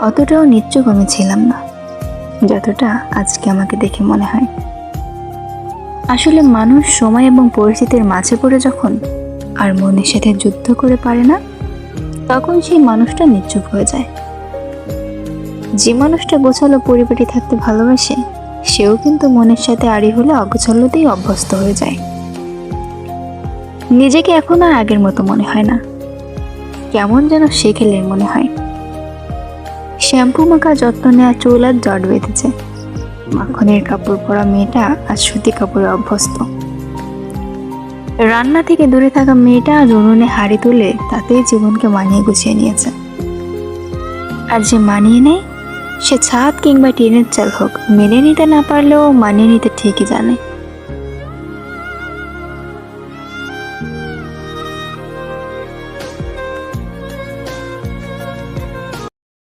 অতটাও নিশ্চুপ আমি ছিলাম না, যতটা আজকে আমাকে দেখে মনে হয়। আসলে মানুষ সময় এবং পরিস্থিতির মাঝে পড়ে যখন আর মনের সাথে যুদ্ধ করে পারে না, তখন সেই মানুষটা নিশ্চুপ হয়ে যায়। যে মানুষটা গোছালো পরিপাটি থাকতে ভালোবাসে, সেও কিন্তু মনের সাথে আড়ি হলে অগোছালোতেই অভ্যস্ত হয়ে যায়। নিজেকে এখন আর আগের মতো মনে হয় না। কেমন যেন শেখেলের মনে হয়। শ্যাম্পু মাখা যত্ন নেওয়া চুল আর জট বেঁধেছে। মাখনের কাপড় পরা মেয়েটা আজ সুতি কাপড়ে অভ্যস্ত। রান্না থেকে দূরে থাকা মেয়েটা আজ উনুনে হাড়ি তুলে তাতেই জীবনকে মানিয়ে গুছিয়ে নিয়েছে। আর যে মানিয়ে নেয়, সে ছাদ কিংবা টিনের চাল হোক, মেনে নিতে না পারলেও মানিয়ে নিতে ঠিকই জানে।